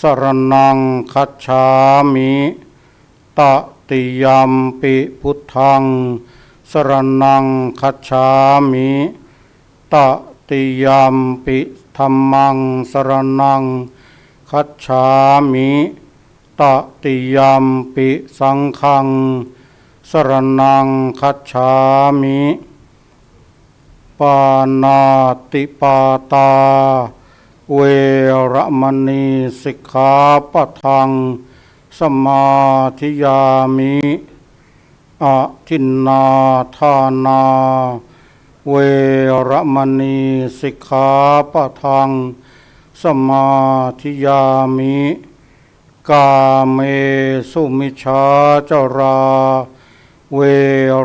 สรณังคัจฉามิตติยมปิพุทธัง สรณังคัจฉามิตติยมปิธรรมัง สรณังคัจฉามิตติยมปิสังฆัง สรณังคัจฉามิปานาติปาตา เวรมณีสิกขาปะทัง สมาธิยามิอะทินนาทานา เวรมณีสิกขาปะทัง สมาธิยามิ กาเมสุมิชาจรา เว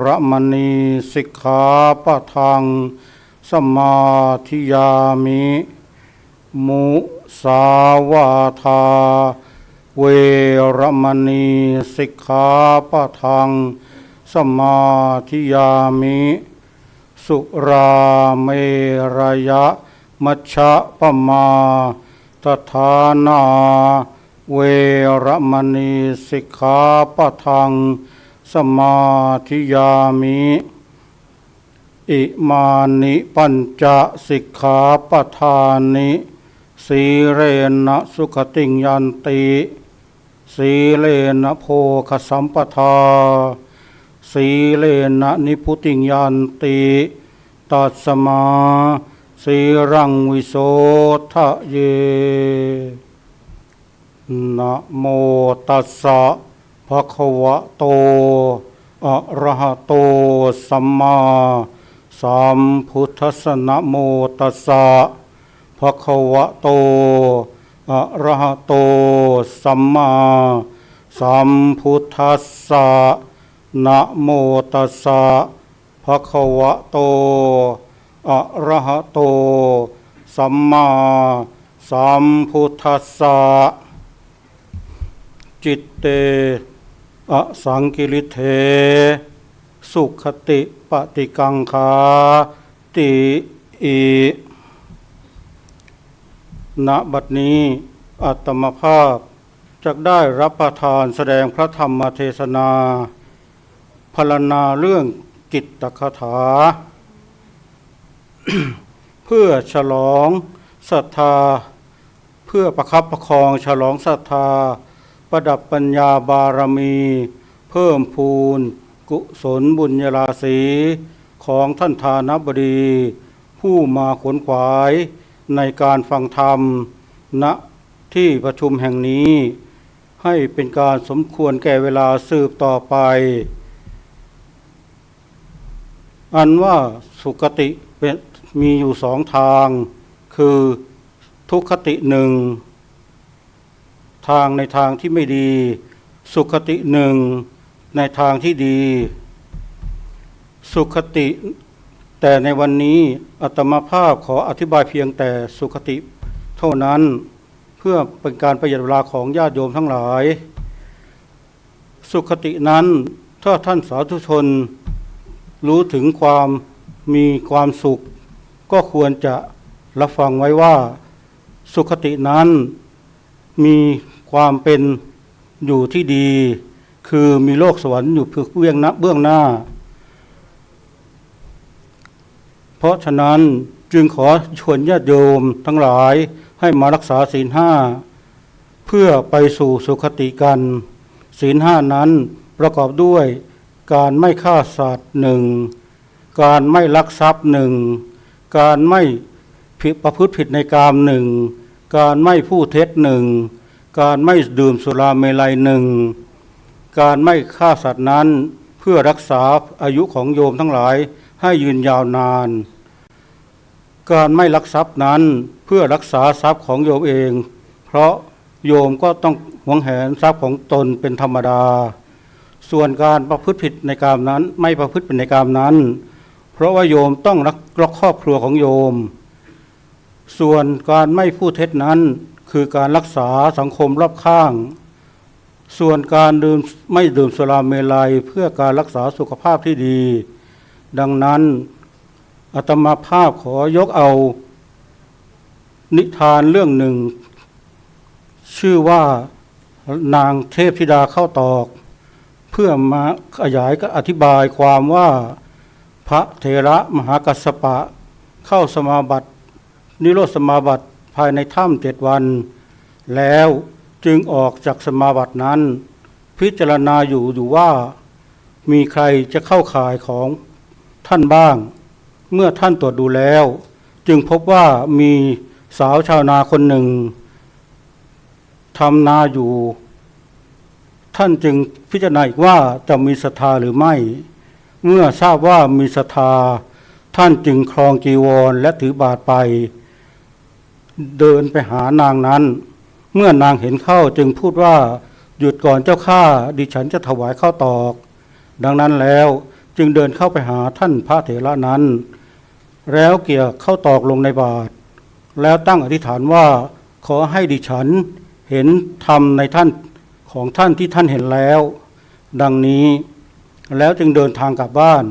รมณีสิกขาปะทัง สมาธิยามิ มุสาวาทา เวระมณีสิกขาปะทัง สมาธิยามิ สุราเมรยะ มัชฌะปมาตฐานา เวระมณีสิกขาปะทัง สมาธิยามิอิมานิปัญจสิกขาปทานิ สีเรนะสุขติงยันติ สีเลนะโพคสัมปทา สีเลนะนิพุติงยันติตัสมาสีรังวิโสทะเย นะโมตัสสะภะคะวะโต อะระหะโต สัมมาสัมพุทธัสสะนะโมตัสสะะคะวะโตอะระหะโตสัมมาสัมพุทธัสสะนะโมตัสสะภะคะวะโตอะระหะโต สัมมาสัมพุทธัสสะจิตเตอสังกิริเท สุขติปฏิกังขาติอิ ณบัดนี้อัตมภาพจะได้รับประทานแสดงพระธรรมเทศนาพรณนาเรื่องจิตตคถา เพื่อฉลองศรัทธา เพื่อประคับประคองฉลองศรัทธา ประดับปัญญาบารมี เพิ่มพูน กุศลบุญญาราศีของท่านทานบดี ผู้มาขวนขวาย ในการฟังธรรมณที่ประชุมแห่งนี้ ให้เป็นการสมควรแก่เวลาสืบต่อไป อันว่าสุคติเป็นมีอยู่สองทาง คือทุกขติหนึ่งทางในทางที่ไม่ดี สุขติหนึ่งในทางที่ดี สุขติ แต่ในวันนี้อัตมาภาพขออธิบายเพียงแต่สุขติเท่านั้นเพื่อเป็นการประหยัดเวลาของญาติโยมทั้งหลาย สุขตินั้นถ้าท่านสาธุชน รู้ถึงความมีความสุข ก็ควรจะรับฟังไว้ว่า สุขตินั้นมีความเป็นอยู่ที่ดี คือมีโลกสวรรค์อยู่เบื้องหน้าเบื้องหน้า เพราะฉะนั้นจึงขอชวนญาติโยมทั้งหลายให้มารักษาศีลห้าเพื่อไปสู่สุคติกัน ศีลห้านั้นประกอบด้วยการไม่ฆ่าสัตว์หนึ่งการไม่ลักทรัพย์หนึ่งการไม่ผิดประพฤติผิดในกามหนึ่งการไม่พูดเท็จหนึ่งการไม่ดื่มสุราเมลัยหนึ่งการไม่ฆ่าสัตว์นั้นเพื่อรักษาอายุของโยมทั้งหลายให้ยืนยาวนาน การไม่ลักทรัพย์นั้นเพื่อรักษาทรัพย์ของโยมเอง เพราะโยมก็ต้องหวงแหนทรัพย์ของตนเป็นธรรมดา ส่วนการประพฤติผิดในกามนั้นไม่ประพฤติเป็นในกามนั้น เพราะว่าโยมต้องรักรักครอบครัวของโยม ส่วนการไม่พูดเท็จนั้นคือการรักษาสังคมรอบข้าง ส่วนการดื่มไม่ดื่มสุราเมลัยเพื่อการรักษาสุขภาพที่ดี ดังนั้น อาตมาภาพขอยกเอา นิทานเรื่องหนึ่ง ชื่อว่านางเทพธิดาเข้าตอก เพื่อมาขยายก็อธิบายความว่าพระเถระมหากัสสปะ เข้าสมาบัติ นิโรธสมาบัติภายในถ้ำเจ็ดวัน แล้วจึงออกจากสมาบัตินั้น พิจารณาอยู่อยู่ว่า มีใครจะเข้าข่ายของท่านบ้าง เมื่อท่านตรวจดูแล้ว จึงพบว่ามีสาวชาวนาคนหนึ่งทำนาอยู่ ท่านจึงพิจารณาอีกว่าจะมีศรัทธาหรือไม่ เมื่อทราบว่ามีศรัทธา ท่านจึงครองจีวรและถือบาทไป เดินไปหานางนั้น เมื่อนางเห็นเข้าจึงพูดว่าหยุดก่อนเจ้าข้าดิฉันจะถวายข้าวตอก ดังนั้นแล้วจึงเดินเข้าไปหาท่านพระเถระนั้น แล้วเกี่ยเข้าตอกลงในบาทแล้วตั้งอธิษฐานว่าขอให้ดิฉันเห็นธรรมในท่านของท่านที่ท่านเห็นแล้ว ดังนี้แล้วจึงเดินทางกลับบ้าน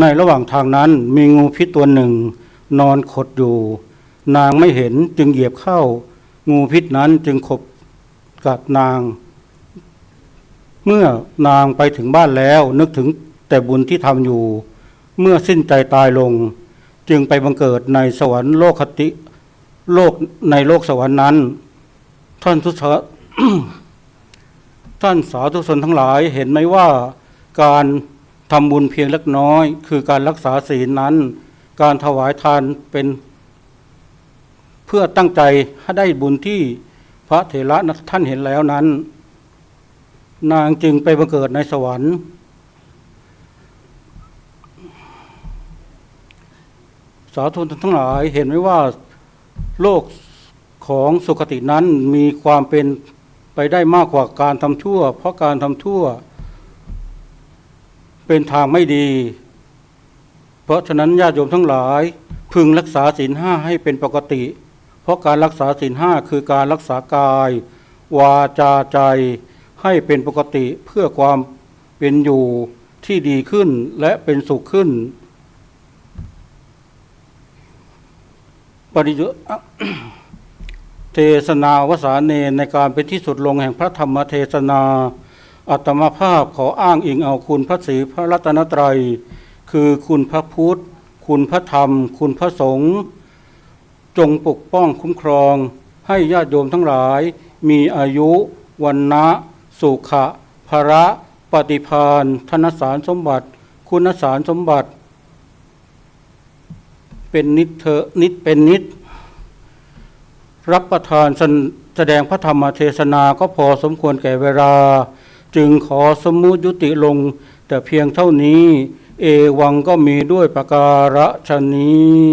ในระหว่างทางนั้นมีงูพิษตัวหนึ่ง นอนขดอยู่ นางไม่เห็นจึงเหยียบเข้า งูพิษนั้นจึงขบกัดนาง เมื่อนางไปถึงบ้านแล้วนึกถึงแต่บุญที่ทำอยู่ เมื่อสิ้นใจตายลง จึงไปบังเกิดในสวรรค์โลกคติโลกในโลกสวรรค์นั้น ท่านทุสท่านสาธุชนทั้งหลายเห็นไหมว่าการทำบุญเพียงเล็กน้อย คือการรักษาศีลนั้น การถวายทานเป็นเพื่อตั้งใจให้ได้บุญที่พระเถระท่านเห็นแล้วนั้น นางจึงไปบังเกิดในสวรรค์ สาธุชนทั้งหลายเห็นไหมว่าโลกของสุคตินั้นมีความเป็นไปได้มากกว่าการทำชั่ว เพราะการทำชั่ว เป็นทางไม่ดี เพราะฉะนั้นญาติโยมทั้งหลาย พึงรักษาศีลห้าให้เป็นปกติ เพราะการรักษาศีลห้าคือการรักษากาย วาจาใจให้เป็นปกติเพื่อความเป็นอยู่ที่ดีขึ้นและเป็นสุขขึ้น ปริยุเทศนาวสาเนในการเป็นที่สุดลงแห่งพระธรรมเทศนาอัตมภาพขออ้างอิงเอาคุณพระศรีพระรัตนตรัย คือคุณพระพุทธ คุณพระธรรม คุณพระสงฆ์จงปกป้องคุ้มครอง ให้ญาติโยมทั้งหลาย มีอายุวันนะสุขะภระ ปฏิพานธนสารสมบัติ คุณสารสมบัติ เป็นนิดเธอนิดเป็นนิด รับประทานแสแสดงพระธรรมเทศนาก็พอสมควรแก่เวลา จึงขอสมมุติยุติลง แต่เพียงเท่านี้ เอวังก็มีด้วยประการฉนี้